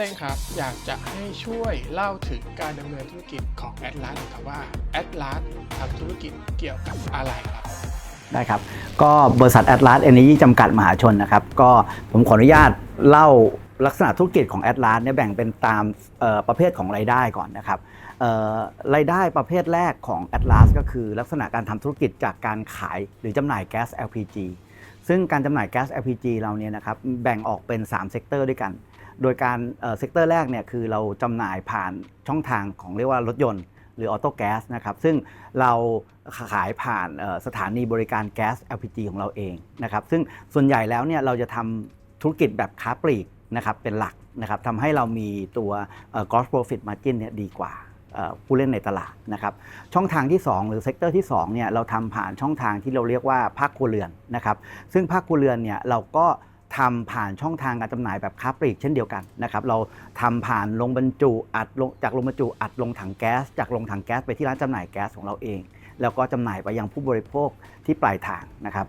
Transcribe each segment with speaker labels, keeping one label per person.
Speaker 1: เซ้งครับ อยากจะให้ช่วยเล่าถึงการดำเนินธุรกิจของแอดลาสหน่อยครับว่าแอดลาสทำธุรกิจเกี่ยวกับอะไรครับ
Speaker 2: ได้ครับ ก็บริษัท Atlas Energy จำกัดมหาชนนะครับ ก็ผมขออนุญาตเล่าลักษณะธุรกิจของ Atlas เนี่ยแบ่งเป็นตามประเภทของรายได้ก่อนนะครับรายได้ประเภทแรกของ Atlas ก็คือลักษณะการทำธุรกิจจากการขายหรือจำหน่ายแก๊ส LPG ซึ่งการจำหน่ายแก๊ส LPG เราเนี่ยนะครับแบ่งออกเป็น 3 เซกเตอร์ด้วยกัน โดยการเซกเตอร์แรกเนี่ยคือเราจำหน่ายผ่านช่องทางของเรียกว่ารถยนต์ หรือออโต้แก๊สนะครับซึ่งเราขายผ่านสถานีบริการแก๊ส LPG ของเราเองนะครับซึ่งส่วนใหญ่แล้วเนี่ยเราจะทำธุรกิจแบบค้าปลีกนะครับเป็นหลักนะครับทำให้เรามีตัว gross profit margin เนี่ยดีกว่าผู้เล่นในตลาดนะครับช่องทางที่ 2 หรือเซกเตอร์ที่2เนี่ยเราทำผ่านช่องทางที่เราเรียกว่าภาคครัวเรือนนะครับซึ่งภาคครัวเรือนเนี่ยเราก็ ทำผ่านช่องทางการจำหน่ายแบบค้าปลีกเช่นเดียวกันนะครับเราทำผ่านลงบรรจุอัดลงจากลงบรรจุอัดลงถังแก๊ส จากลงถังแก๊สไปที่ร้านจำหน่ายแก๊สของเราเอง แล้วก็จำหน่ายไปยังผู้บริโภคที่ปลายทางนะครับ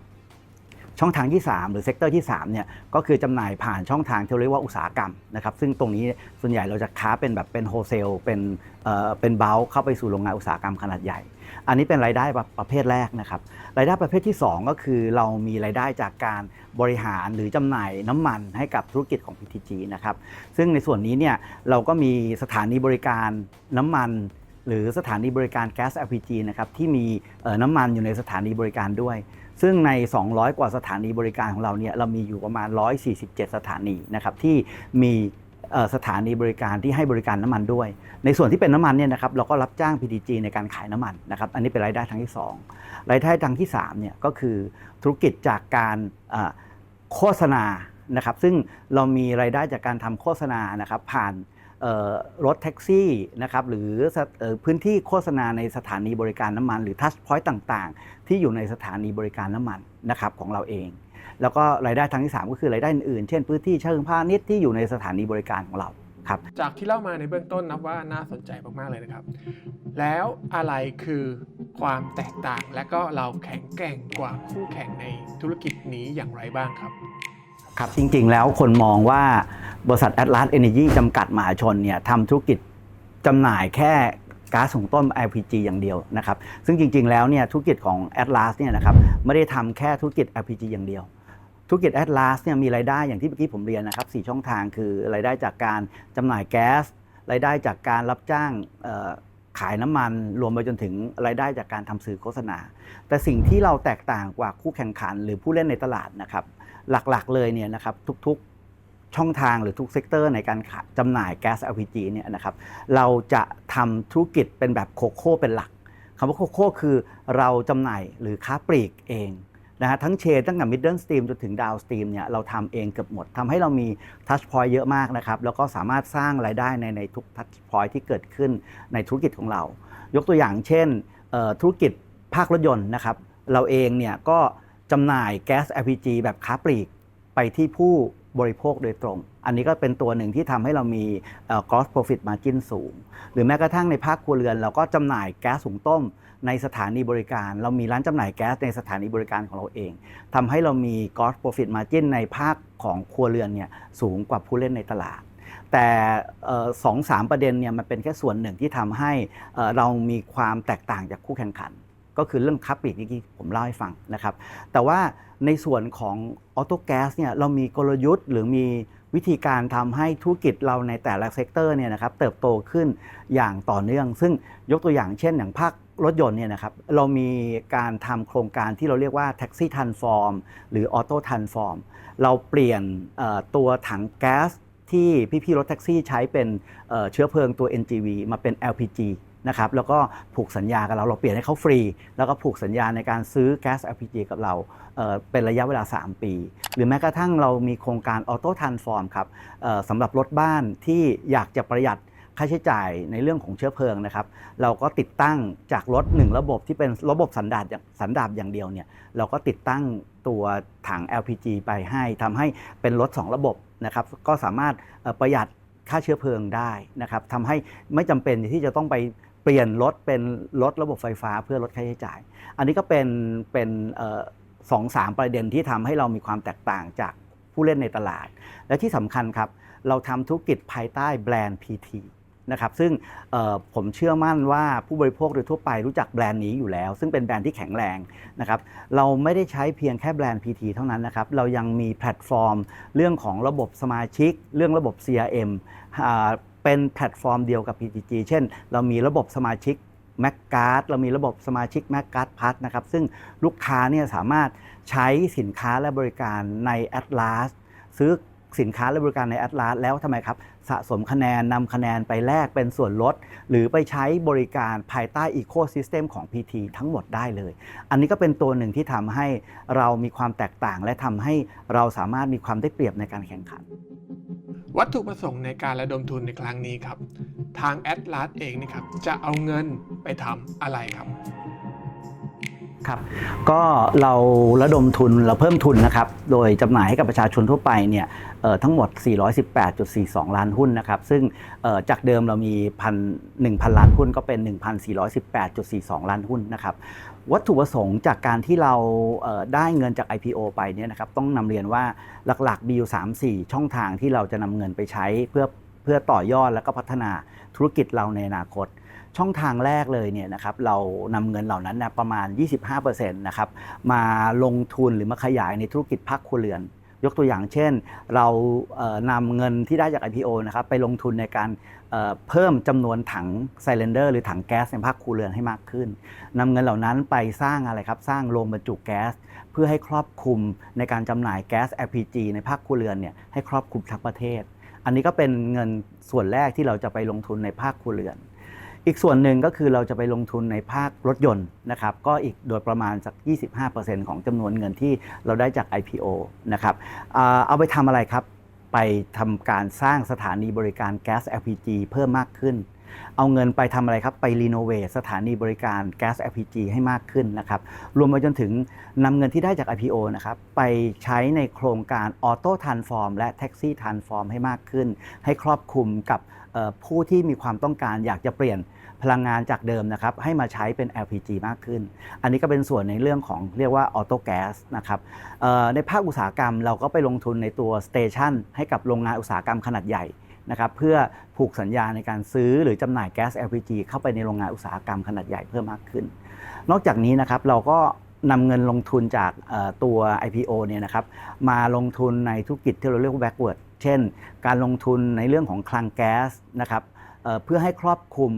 Speaker 2: ช่องทางที่ 3 หรือเซกเตอร์ที่3เนี่ยก็คือจำหน่ายผ่านช่องทางที่เรียกว่าอุตสาหกรรมนะครับซึ่งตรงนี้ส่วนใหญ่เราจะค้าเป็นแบบเป็นโฮเซลเป็นเอ่อเป็นเบลเข้าไปสู่โรงงานอุตสาหกรรมขนาดใหญ่ อันนี้เป็นรายได้ประประเภทแรกนะครับรายได้ประเภทที่ 2 ก็คือเรามีรายได้จากการบริหารหรือจำหน่ายน้ำมันให้กับธุรกิจของ PTG นะครับซึ่งในส่วนนี้เนี่ยเราก็มีสถานีบริการน้ำมันหรือสถานีบริการแก๊ส LPG นะครับที่มีเอ่อน้ำมันอยู่ในสถานีบริการด้วย ซึ่งใน 200 กว่าสถานีบริการของเราเนี่ยเรามีอยู่ประมาณ 147 สถานีนะครับที่มีสถานีบริการที่ให้บริการน้ำมันด้วย ในส่วนที่เป็นน้ำมันเนี่ยนะครับเราก็รับจ้าง PTG ในการขายน้ำมันนะครับอันนี้เป็นรายได้ทางที่ 2 รายได้ทางที่3เนี่ยก็คือธุรกิจจากการโฆษณานะครับซึ่งเรามีรายได้จากการทำโฆษณานะครับผ่าน รถแท็กซี่นะครับหรือพื้นที่โฆษณาในสถานีบริการน้ำมัน หรือทัชพอยต์ต่างๆ ที่อยู่ในสถานีบริการน้ำมันนะครับของเราเอง แล้วก็รายได้ทางที่ 3 ก็คือรายได้อื่นๆ เช่นพื้นที่เชิงพาณิชย์ที่อยู่ในสถานีบริการของเราครับ
Speaker 1: จากที่เล่ามาในเบื้องต้นนับว่าน่าสนใจมากๆเลยนะครับ แล้วอะไรคือความแตกต่างและก็เราแข็งแกร่งกว่าคู่แข่งในธุรกิจนี้อย่างไรบ้างครับ
Speaker 2: ครับจริงๆ แล้วคนมองว่าบริษัท Atlas Energy จำกัดมหาชนเนี่ยทำธุรกิจจำหน่ายแค่ก๊าซหุงต้ม LPG อย่างเดียวนะครับ ซึ่งจริงๆ แล้วเนี่ยธุรกิจของ Atlas เนี่ยนะครับไม่ได้ทำแค่ธุรกิจ LPG อย่างเดียว ธุรกิจ Atlas เนี่ยมีรายได้อย่างที่เมื่อกี้ผมเรียนนะครับสี่ช่องทางคือรายได้จากการจำหน่ายแก๊สรายได้จากการรับจ้างขายน้ำมันรวมไปจนถึงรายได้จากการทำสื่อโฆษณา แต่สิ่งที่เราแตกต่างกว่าคู่แข่งขัน หรือผู้เล่นในตลาดนะครับ หลักๆเลยเนี่ยนะครับทุกๆช่องทางหรือทุกเซกเตอร์ในการขายจำหน่ายแก๊ส LPG เนี่ยนะครับเราจะทำธุรกิจเป็นแบบโคโค่เป็นหลักคำว่าโคโค่คือเราจำหน่ายหรือค้าปลีกเองนะฮะทั้งเชนตั้งแต่ middle stream จนถึง downstream เนี่ยเราทำเองเกือบหมดทำให้เรามี touch point เยอะมากนะครับ แล้วก็สามารถสร้างรายได้ในในทุก touch point ที่เกิดขึ้นในธุรกิจของเรา ยกตัวอย่างเช่นธุรกิจภาครถยนต์นะครับ เราเองเนี่ยก็ จำหน่ายแก๊ส LPG แบบค้าปลีกไปที่ผู้บริโภคโดยตรง อันนี้ก็เป็นตัวหนึ่งที่ทำให้เรามีเอ่อ gross profit margin สูง หรือแม้กระทั่งในภาคครัวเรือน เราก็จำหน่ายแก๊สหุงต้ม ในสถานีบริการ เรามีร้านจำหน่ายแก๊สในสถานีบริการของเราเองทำให้เรามี gross profit margin ในภาคของครัวเรือนเนี่ยสูงกว่าผู้เล่นในตลาด แต่สองสามประเด็นเนี่ยมันเป็นแค่ส่วนหนึ่งที่ทำให้เรามีความแตกต่างจากคู่แข่งขัน ก็คือเรื่องคับปลีกที่ผมเล่าให้ฟังนะครับ แต่ว่าในส่วนของออโต้แก๊สเนี่ยเรามีกลยุทธ์หรือมีวิธีการทำให้ธุรกิจเราในแต่ละเซกเตอร์เนี่ยนะครับเติบโตขึ้นอย่างต่อเนื่อง ซึ่งยกตัวอย่างเช่นอย่างภาครถยนต์เนี่ยนะครับเรามีการทำโครงการที่เราเรียกว่าแท็กซี่ทันฟอร์มหรือออโต้ทันฟอร์มเราเปลี่ยนตัวถังแก๊สที่พี่ๆรถแท็กซี่ใช้เป็นเอ่อเชื้อเพลิงตัว NGV มาเป็น LPG นะครับแล้วก็ผูกสัญญากับเราเราเปลี่ยนให้เขาฟรี แล้วก็ผูกสัญญาในการซื้อแก๊ส LPG กับเราเเป็นระยะเวลา 3 ปี หรือแม้กระทั่งเรามีโครงการออโต้ทันฟอร์มครับสำหรับรถบ้านที่อยากจะประหยัดค่าใช้จ่ายในเรื่องของเชื้อเพลิงนะครับ เราก็ติดตั้งจากรถ1ระบบที่เป็นระบบสันดาปสันดาปอย่างเดียวเนี่ยเราก็ติดตั้งตัวถัง LPG ไปให้ทำให้เป็นรถ 2 ระบบนะครับ ก็สามารถประหยัดค่าเชื้อเพลิงได้นะครับทำให้ไม่จำเป็นที่จะต้องไป เปลี่ยนรถเป็นรถระบบไฟฟ้าเพื่อลดค่าใช้จ่าย อันนี้ก็เป็นเป็นสองสามประเด็นที่ทำให้เรามีความแตกต่างจากผู้เล่นในตลาด และที่สำคัญครับ เราทำธุรกิจภายใต้แบรนด์ PT นะครับซึ่งผมเชื่อมั่นว่าผู้บริโภคโดยทั่วไปรู้จักแบรนด์นี้อยู่แล้ว ซึ่งเป็นแบรนด์ที่แข็งแรงนะครับเราไม่ได้ใช้เพียงแค่แบรนด์ PT เท่านั้นนะครับเรายังมีแพลตฟอร์ม เรื่องของระบบสมาชิก เรื่องระบบ CRM เป็นแพลตฟอร์มเดียวกับ PTG เช่น เรามีระบบสมาชิก m a c c a r d เรามีระบบสมาชิก m a c c a r d Plus นะครับ ซึ่งลูกค้าเนี่ยสามารถใช้สินค้าและบริการใน Atlas ซื้อสินค้าและบริการใน Atlas แล้วทำไมครับ สะสมคะแนนนำคะแนนไปแลกเป็นส่วนลด หรือไปใช้บริการภายใต้ Ecosystem ของ PT ทั้งหมดได้เลย อันนี้ก็เป็นตัวหนึ่งที่ทำให้เรามีความแตกต่าง และทำให้เราสามารถมีความได้เปรียบในการแข่งขัน
Speaker 1: วัตถุประสงค์ในการระดมทุนในครั้งนี้ครับ ทางแอดลาสเองนี่ครับจะเอาเงินไปทำอะไรครับ
Speaker 2: ครับก็เราระดมทุนเราเพิ่มทุนนะครับ โดยจำหน่ายให้กับประชาชนทั่วไปเนี่ยเอ่อทั้งหมด 418.42 ล้านหุ้นนะครับ ซึ่งเอ่อจากเดิมเรามีพัน1,000 ล้านหุ้นก็เป็น 1,418.42 ล้านหุ้นนะครับ วัตถุประสงค์จากการที่เราได้เงินจาก IPO ไปเนี่ยนะครับต้องนำเรียนว่าหลักๆมีอยู่3-4 ช่องทางที่เราจะนำเงินไปใช้เพื่อเพื่อต่อยอดแล้วก็พัฒนาธุรกิจเราในอนาคต ช่องทางแรกเลยเนี่ยนะครับเรานำเงินเหล่านั้นนะประมาณ 25%นะครับมาลงทุนหรือมาขยายในธุรกิจภาคครัวเรือน ยกตัวอย่างเช่น เรานำเงินที่ได้จาก IPO นะครับไปลงทุนในการเอ่อเพิ่มจำนวนถังไซเลนเดอร์หรือถังแก๊สในภาคครัวเรือนให้มากขึ้นนำเงินเหล่านั้นไปสร้างอะไรครับ สร้างโรงบรรจุแก๊ส เพื่อให้ครอบคลุมในการจำหน่ายแก๊ส LPG ในภาคครัวเรือนเนี่ยให้ครอบคลุมทั้งประเทศ อันนี้ก็เป็นเงินส่วนแรกที่เราจะไปลงทุนในภาคครัวเรือน อีกส่วนหนึ่งก็คือเราจะไปลงทุนในภาครถยนต์นะครับก็อีกโดยประมาณสัก 25%ของจำนวนเงินที่เราได้จาก IPO นะครับเอาไปทำอะไรครับ ไปทำการสร้างสถานีบริการแก๊ส LPG เพิ่มมากขึ้น เอาเงินไปทำอะไรครับ ไปรีโนเวทสถานีบริการแก๊ส LPG ให้มากขึ้นนะครับรวมไปจนถึงนำเงินที่ได้จาก IPO นะครับไปใช้ในโครงการออโต้ทันฟอร์มและแท็กซี่ทันฟอร์มให้มากขึ้น ให้ครอบคลุมกับผู้ที่มีความต้องการอยากจะเปลี่ยน พลังงานจากเดิมนะครับให้มาใช้เป็น LPG มากขึ้น อันนี้ก็เป็นส่วนในเรื่องของเรียกว่าออโต้แก๊สนะครับในภาคอุตสาหกรรมเราก็ไปลงทุนในตัวสเตชันให้กับโรงงานอุตสาหกรรมขนาดใหญ่นะครับเพื่อผูกสัญญาในการซื้อหรือจำหน่ายแก๊ส LPG เข้าไปในโรงงานอุตสาหกรรมขนาดใหญ่เพิ่มมากขึ้น นอกจากนี้นะครับเราก็นำเงินลงทุนจากตัว IPO เนี่ยนะครับมาลงทุนในธุรกิจที่เราเรียกว่า backward เช่น การลงทุนในเรื่องของคลังแก๊สนะครับเพื่อให้ครอบคลุม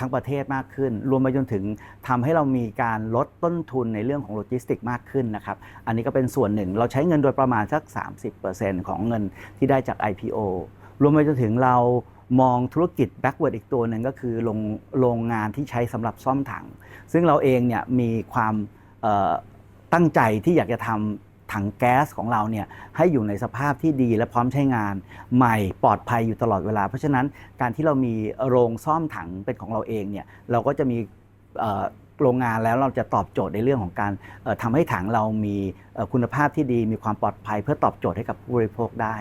Speaker 2: ทั้งประเทศมากขึ้น รวมไปจนถึงทำให้เรามีการลดต้นทุนในเรื่องของโลจิสติกมากขึ้นนะครับ อันนี้ก็เป็นส่วนหนึ่ง เราใช้เงินโดยประมาณสัก 30%ของเงินที่ได้จาก IPO รวมไปจนถึงเรามองธุรกิจ backward อีกตัวหนึ่งก็คือโรงโรงงานที่ใช้สำหรับซ่อมถัง ซึ่งเราเองเนี่ยมีความตั้งใจที่อยากจะทำ ถังแก๊สของเราเนี่ยให้อยู่ในสภาพที่ดีและพร้อมใช้งาน ใหม่ปลอดภัยอยู่ตลอดเวลา เพราะฉะนั้นการที่เรามีโรงซ่อมถังเป็นของเราเองเนี่ยเราก็จะมีโรงงานแล้วเราจะตอบโจทย์ในเรื่องของการเอ่อทำให้ถังเรามีคุณภาพที่ดี มีความปลอดภัยเพื่อตอบโจทย์ให้กับผู้บริโภคได้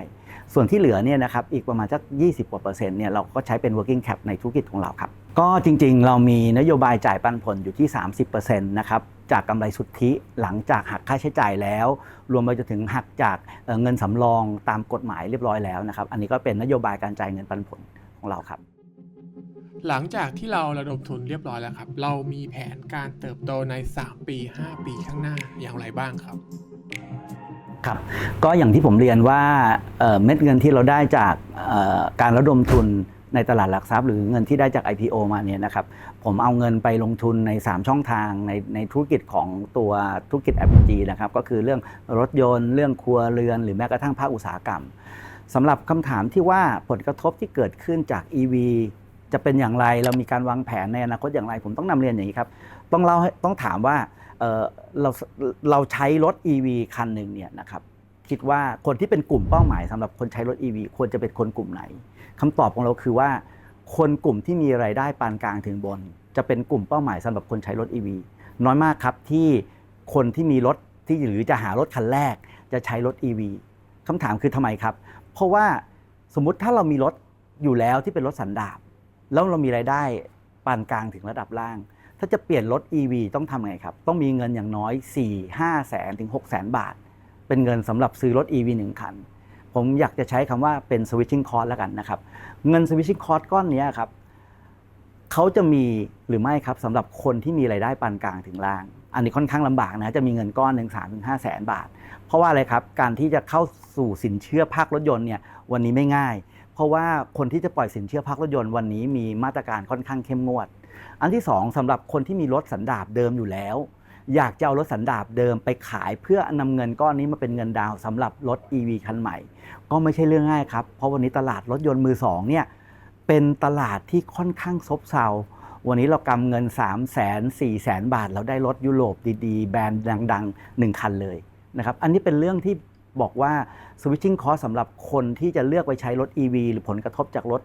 Speaker 2: ส่วนที่เหลือเนี่ยนะครับอีกประมาณสัก 20กว่าเปอร์เซ็นต์เนี่ยเราก็ใช้เป็น working cap ในธุรกิจของเราครับก็จริงๆ เรามีนโยบายจ่ายปันผลอยู่ที่ 30%นะครับจากกำไรสุทธิหลังจากหักค่าใช้จ่ายแล้ว รวมไปจนถึงหักจากเงินสำรองตามกฎหมายเรียบร้อยแล้วนะครับอันนี้ก็เป็นนโยบายการจ่ายเงินปันผลของเราครับ
Speaker 1: หลังจากที่เราระดมทุนเรียบร้อยแล้วครับ เรามีแผนการเติบโตใน 3 ปี 5 ปีข้างหน้าอย่างไรบ้างครับ
Speaker 2: ครับก็อย่างที่ผมเรียนว่าเม็ดเงินที่เราได้จากการระดมทุนในตลาดหลักทรัพย์หรือเงินที่ได้จาก IPO มาเนี่ยนะครับผมเอาเงินไปลงทุนใน 3 ช่องทางในในธุรกิจของตัวธุรกิจ LPG นะครับก็คือเรื่องรถยนต์เรื่องครัวเรือน หรือแม้กระทั่งภาคอุตสาหกรรมสำหรับคำถามที่ว่าผลกระทบที่เกิดขึ้นจาก EV จะเป็นอย่างไรเรามีการวางแผนในอนาคตอย่างไร ผมต้องนำเรียนอย่างนี้ครับต้องเล่าต้องถามว่า เเราเราใช้รถ EV คันหนึ่งเนี่ยนะครับคิดว่าคนที่เป็นกลุ่มเป้าหมายสำหรับคนใช้รถ EV ควรจะเป็นคนกลุ่มไหนคำตอบของเราคือว่า คนกลุ่มที่มีรายได้ปานกลางถึงบน จะเป็นกลุ่มเป้าหมายสำหรับคนใช้รถ EV น้อยมากครับที่คนที่มีรถที่หรือจะหารถคันแรก จะใช้รถ EV คำถามคือทำไมครับ เพราะว่าสมมุติถ้าเรามีรถอยู่แล้วที่เป็นรถสันดาปแล้วเรามีรายได้ปานกลางถึงระดับล่าง ถ้าจะเปลี่ยนรถ EV ต้องทำไงครับ ต้องมีเงินอย่างน้อย 4 5แสนถึง6แสนบาท เป็นเงินสำหรับซื้อรถ EV 1 คัน ผมอยากจะใช้คำว่าเป็น switching cost แล้วกันนะครับ เงิน switching cost ก้อนนี้ครับเขาจะมีหรือไม่ครับสำหรับคนที่มีรายได้ปานกลางถึงล่าง อันนี้ค่อนข้างลำบากนะจะมีเงินก้อนหนึ่งสามถึงห้าแสนบาท เพราะว่าอะไรครับ การที่จะเข้าสู่สินเชื่อภาครถยนต์เนี่ยวันนี้ไม่ง่าย เพราะว่าคนที่จะปล่อยสินเชื่อภาครถยนต์วันนี้มีมาตรการค่อนข้างเข้มงวด อันที่สองสำหรับคนที่มีรถสันดาปเดิมอยู่แล้ว อยากจะเอารถสันดาปเดิมไปขายเพื่อนำเงินก้อนนี้มาเป็นเงินดาวน์สำหรับรถ EV คันใหม่ ก็ไม่ใช่เรื่องง่ายครับ เพราะวันนี้ตลาดรถยนต์มือสองเนี่ยเป็นตลาดที่ค่อนข้างซบเซาวันนี้เรากำเงิน 3 0 0 0 0 4 0 0 0 0 บาท เราได้รถยุโรปดีๆ แบรนด์ดังๆ 1 คันเลยนะครับ อันนี้เป็นเรื่องที่บอกว่า switching cost สำหรับคนที่จะเลือกไปใช้รถ EV หรือผลกระทบจากรถ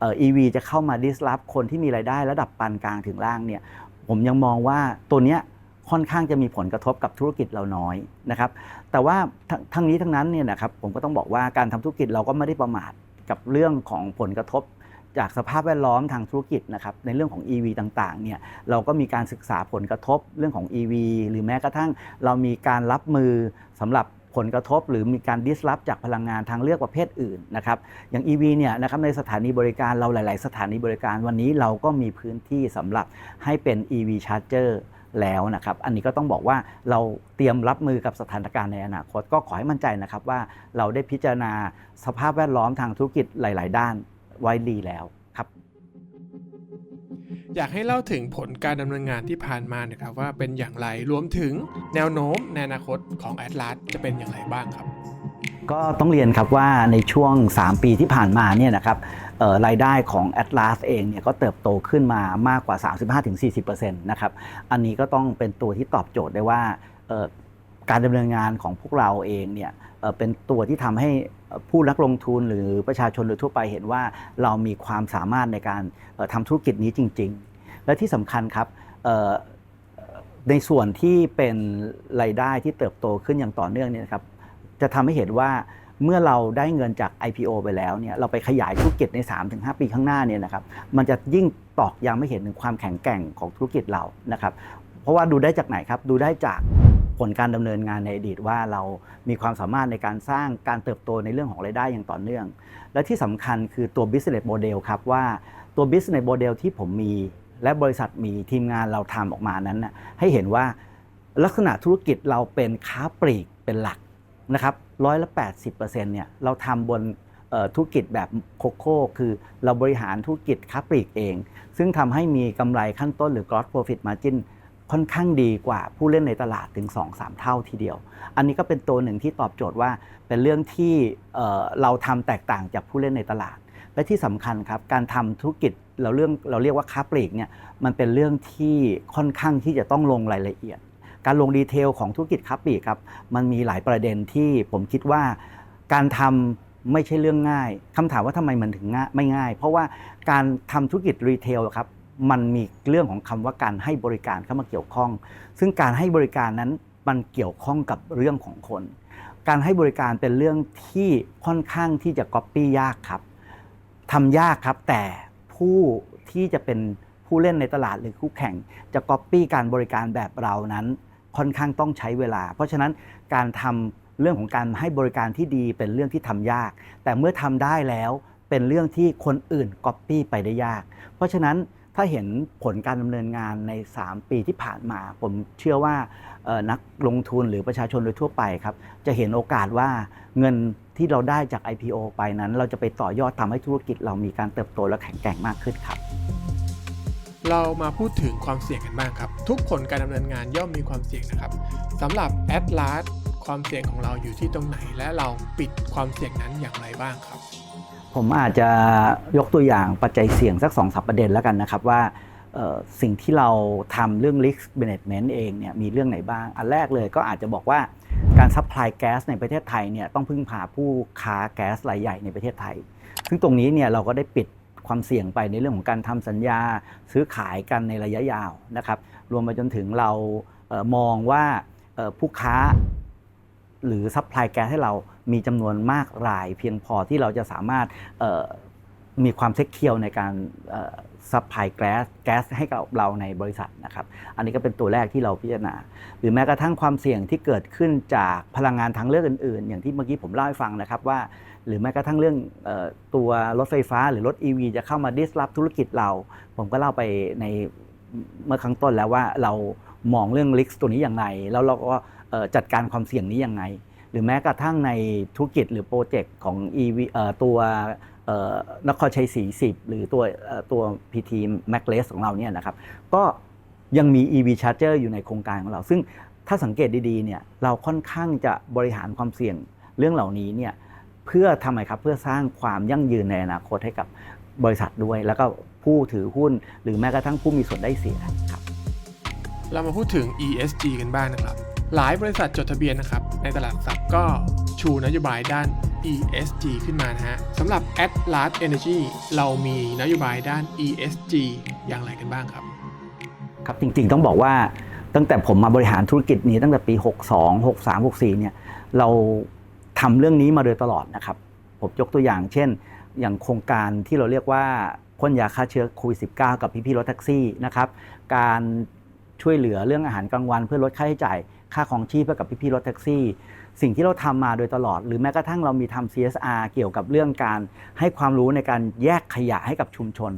Speaker 2: เอ่อ EV จะเข้ามา disrupt คนที่มีรายได้ระดับปานกลางถึงล่างเนี่ยผมยังมองว่าตัวเนี้ยค่อนข้างจะมีผลกระทบกับธุรกิจเราน้อยนะครับแต่ว่าท,ทั้งนี้ทั้งนั้นเนี่ยนะครับผมก็ต้องบอกว่าการทำธุรกิจเราก็ไม่ได้ประมาทกับเรื่องของผลกระทบจากสภาพแวดล้อมทางธุรกิจนะครับในเรื่องของ EV ต่างๆเนี่ยเราก็มีการศึกษาผลกระทบเรื่องของ EV หรือแม้กระทั่งเรามีการรับมือสำหรับ ผลกระทบหรือมีการดิสล p จากพลังงานทางเลือกประเภทอื่นนะครับอย่าง EV เนี่ยนะครับในสถานีบริการเราหลาย ๆ สถานีบริการวันนี้เราก็มีพื้นที่สำหรับให้เป็น EV Charger แล้วนะครับ อันนี้ก็ต้องบอกว่าเราเตรียมรับมือกับสถานการณ์ในอนาคต ก็ขอให้มั่นใจนะครับว่าเราได้พิจารณาสภาพแวดล้อมทางธุรกิจหลาย ๆ ด้านไว้ดีแล้ว
Speaker 1: อยากให้เล่าถึงผลการดำเนินงานที่ผ่านมานะครับว่าเป็นอย่างไรรวมถึงแนวโน้มในอนาคตของ Atlas จะเป็นอย่างไรบ้างครับ
Speaker 2: ก็ต้องเรียนครับว่าในช่วง 3 ปีที่ผ่านมาเนี่ยนะครับรายได้ของ Atlas เองเนี่ยก็เติบโตขึ้นมามากกว่า 35-40%นะครับอันนี้ก็ต้องเป็นตัวที่ตอบโจทย์ได้ว่าการดำเนินงานของพวกเราเองเนี่ยเเป็นตัวที่ทำให้ ผู้นักลงทุนหรือประชาชนโดยทั่วไปเห็นว่าเรามีความสามารถในการเอ่อทำธุรกิจนี้จริง ๆ และที่สำคัญครับในส่วนที่เป็นรายได้ที่เติบโตขึ้นอย่างต่อเนื่องเนี่ยครับจะทำให้เห็นว่าเมื่อเราได้เงินจาก IPO ไปแล้วเนี่ยเราไปขยายธุรกิจใน 3-5 ปีข้างหน้าเนี่ยนะครับมันจะยิ่งตอกย้ำให้เห็นถึงความแข็งแกร่งของธุรกิจเรานะครับเพราะว่าดูได้จากไหนครับดูได้จาก ผลการดำเนินงานในอดีตว่าเรามีความสามารถในการสร้างการเติบโตในเรื่องของรายได้อย่างต่อเนื่อง และที่สำคัญคือตัว business model ครับว่าตัว business model ที่ผมมี และบริษัทมีทีมงานเราทำออกมานั้นนะให้เห็นว่าลักษณะธุรกิจเราเป็นค้าปลีกเป็นหลักนะครับร้อยละ 80%เนี่ยเราทำบนธุรกิจแบบโคโค่คือเราบริหารธุรกิจค้าปลีกเอง ซึ่งทำให้มีกำไรขั้นต้นหรือ gross profit margin ค่อนข้างดีกว่าผู้เล่นในตลาดถึง 2-3 เท่าทีเดียว อันนี้ก็เป็นตัวหนึ่งที่ตอบโจทย์ว่าเป็นเรื่องที่เเราทำแตกต่างจากผู้เล่นในตลาด และที่สำคัญครับการทำธุรกิจเราเรื่องเราเรียกว่าค้าปลีกเนี่ยมันเป็นเรื่องที่ค่อนข้างที่จะต้องลงรายละเอียด การลงดีเทลของธุรกิจค้าปลีกครับมันมีหลายประเด็นที่ผมคิดว่าการทำไม่ใช่เรื่องง่ายคำถามว่าทำไมมันถึงง่ายไม่ง่าย เพราะว่าการทำธุรกิจรีเทลครับ มันมีเรื่องของคำว่าการให้บริการเข้ามาเกี่ยวข้อง ซึ่งการให้บริการนั้นมันเกี่ยวข้องกับเรื่องของคน การให้บริการเป็นเรื่องที่ค่อนข้างที่จะก๊อปปี้ยากครับทำยากครับ แต่ผู้ที่จะเป็นผู้เล่นในตลาดหรือคู่แข่ง จะก๊อปปี้การบริการแบบเรานั้น ค่อนข้างต้องใช้เวลา เพราะฉะนั้นการทำเรื่องของการให้บริการที่ดีเป็นเรื่องที่ทำยาก แต่เมื่อทำได้แล้วเป็นเรื่องที่คนอื่นก๊อปปี้ไปได้ยาก เพราะฉะนั้น ถ้าเห็นผลการดำเนินงานใน 3 ปีที่ผ่านมา ผมเชื่อว่านักลงทุนหรือประชาชนโดยทั่วไปครับ จะเห็นโอกาสว่าเงินที่เราได้จาก IPO ไปนั้น เราจะไปต่อยอดทำให้ธุรกิจเรามีการเติบโตและแข็งแกร่งมากขึ้นครับ
Speaker 1: เรามาพูดถึงความเสี่ยงกันบ้างครับ ทุกผลการดำเนินงานย่อมมีความเสี่ยงนะครับสำหรับ Atlas ความเสี่ยงของเราอยู่ที่ตรงไหน และเราปิดความเสี่ยงนั้นอย่างไรบ้างครับ
Speaker 2: ผมอาจจะยกตัวอย่างปัจจัยเสี่ยงสัก2อสประเด็นแล้วกันนะครับว่าสิ่งที่เราทำเรื่อง risk management เองเนี่ยมีเรื่องไหนบ้าง อันแรกเลยก็อาจจะบอกว่าการซัพพลายแก๊สในประเทศไทยเนี่ยต้องพึ่งพาผู้ค้าแก๊สรายใหญ่ในประเทศไทย ซึ่งตรงนี้เนี่ยเราก็ได้ปิดความเสี่ยงไปในเรื่องของการทำสัญญาซื้อขายกันในระยะยาวนะครับ รวมไปจนถึงเรามองว่าผู้ค้าหรือซัพพลายแก๊สให้เรา มีจำนวนมากราย เพียงพอที่เราจะสามารถมีความเซ็กเคียวในการซัพพลายแก๊สแก๊สให้กับเราในบริษัทนะครับ อันนี้ก็เป็นตัวแรกที่เราพิจารณา หรือแม้กระทั่งความเสี่ยงที่เกิดขึ้นจากพลังงานทางเลือกอื่น ๆ อย่างที่เมื่อกี้ผมเล่าให้ฟังนะครับว่า หรือแม้กระทั่งเรื่องตัวรถไฟฟ้าหรือรถ EV จะเข้ามา disrupt ธุรกิจเรา ผมก็เล่าไปในเมื่อครั้งต้นแล้วว่าเรามองเรื่อง risk ตัวนี้อย่างไรแล้วเราก็จัดการความเสี่ยงนี้อยังไง หรือแม้กระทั่งในธุรกิจหรือโปรเจกต์ของ EV เอ่อตัวเอ่อนครชัยศรี10หรือตัวตัว PT m a c l e s ของเราเนี่ยนะครับก็ยังมี EV Charger อยู่ในโครงการของเรา ซึ่งถ้าสังเกตดีๆเนี่ยเราค่อนข้างจะบริหารความเสี่ยงเรื่องเหล่านี้เนี่ยเพื่อทำไมครับเพื่อสร้างความยั่งยืนในอนาคตให้กับบริษัทด้วย แล้วก็ผู้ถือหุ้น หรือแม้กระทั่งผู้มีส่วนได้เสียครับ
Speaker 1: เรามาพูดถึง ESG กันบ้างนะครับ หลายบริษัทจดทะเบียนนะครับ ในตลาดหลักทรัพก็ชูนโยบายด้าน ESG ขึ้นมานะฮะสำหรับ Atlas Energy เรามีนโยบายด้าน ESG อย่างไรกันบ้างครับ
Speaker 2: ครับจริงๆต้องบอกว่าตั้งแต่ผมมาบริหารธุรกิจนี้ตั้งแต่ปี 62 63 64 เนี่ยเราทำเรื่องนี้มาโดยตลอดนะครับ ผมยกตัวอย่างเช่น อย่างโครงการที่เราเรียกว่าพ่นยาฆ่าเชื้อโควิด -19 กับพี่ๆรถแท็กซี่นะครับ การช่วยเหลือเรื่องอาหารกลางวันเพื่อลดค่าใช้จ่าย ค่าของชีพให้กับพี่ๆรถแท็กซี่ สิ่งที่เราทำมาโดยตลอด หรือแม้กระทั่งเรามีทำ CSR เกี่ยวกับเรื่องการให้ความรู้ในการแยกขยะให้กับชุมชน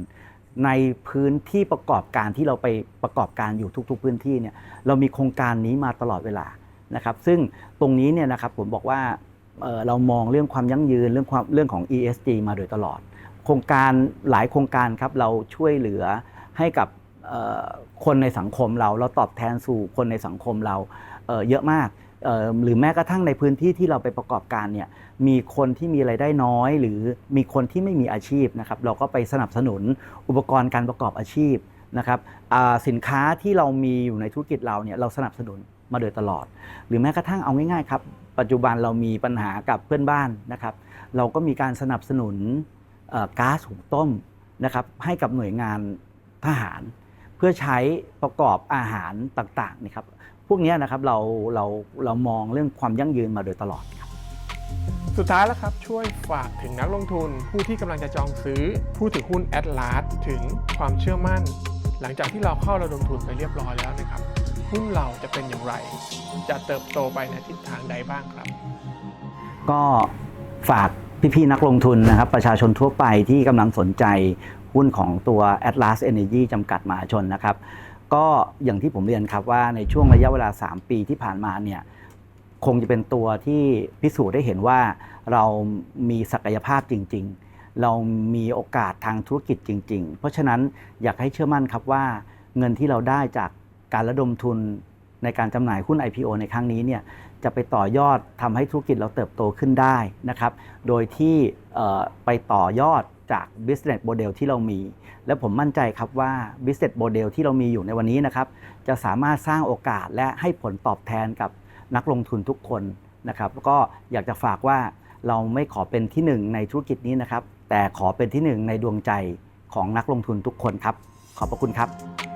Speaker 2: ในพื้นที่ประกอบการที่เราไปประกอบการอยู่ทุก ๆ พื้นที่เนี่ยเรามีโครงการนี้มาตลอดเวลานะครับซึ่งตรงนี้เนี่ยนะครับผมบอกว่าเเรามองเรื่องความยั่งยืนเรื่องความเรื่องของ ESG มาโดยตลอด โครงการหลายโครงการครับเราช่วยเหลือให้กับ คนในสังคมเราเราตอบแทนสู่คนในสังคมเราเยอะมากหรือแม้กระทั่งในพื้นที่ที่เราไปประกอบการเนี่ยมีคนที่มีไรายได้น้อย หรือมีคนที่ไม่มีอาชีพนะครับเราก็ไปสนับสนุนอุปกรณ์การประกอบอาชีพนะครับสินค้าที่เรามีอยู่ในธุรกิจเราเนี่ยเราสนับสนุนมาโดยตลอด หรือแม้กระทั่งเอาง่ายๆครับปัจจุบันเรามีปัญหากับเพื่อนบ้านนะครับเราก็มีการสนับสนุนก๊าซหุงต้มนะครับให้กับหน่วยงานทหาร พื่อใช้ประกอบอาหารต่างๆนี่ครับพวกเนี้ยนะครับเราเราเรามองเรื่องความยั่งยืนมาโดยตลอดครับ
Speaker 1: สุดท้ายแล้วครับช่วยฝากถึงนักลงทุน ผู้ที่กำลังจะจองซื้อผู้ถือหุ้น Atlas ถึงความเชื่อมั่น หลังจากที่เราเข้าระดมทุนไปเรียบร้อยแล้วนะครับหุ้นเราจะเป็นอย่างไร จะเติบโตไปในทิศทางใดบ้างครับ
Speaker 2: ก็ฝากพี่ๆนักลงทุนนะครับ ประชาชนทั่วไปที่กำลังสนใจ หุ้นของตัว Atlas Energy จำกัดมหาชนนะครับ ก็อย่างที่ผมเรียนครับว่าในช่วงระยะเวลา 3 ปีที่ผ่านมาเนี่ยคงจะเป็นตัวที่พิสูจน์ได้เห็นว่าเรามีศักยภาพจริง ๆ เรามีโอกาสทางธุรกิจจริง ๆ เพราะฉะนั้นอยากให้เชื่อมั่นครับว่าเงินที่เราได้จากการระดมทุนในการจำหน่ายหุ้น IPO ในครั้งนี้เนี่ยจะไปต่อยอดทำให้ธุรกิจเราเติบโตขึ้นได้นะครับ โดยที่ไปต่อยอด จาก business model ที่เรามี และผมมั่นใจครับว่า business model ที่เรามีอยู่ในวันนี้นะครับ จะสามารถสร้างโอกาสและให้ผลตอบแทนกับนักลงทุนทุกคนนะครับแล้วก็อยากจะฝากว่าเราไม่ขอเป็นที่หนึ่งในธุรกิจนี้นะครับ แต่ขอเป็นที่หนึ่งในดวงใจของนักลงทุนทุกคนครับ ขอบพระคุณครับ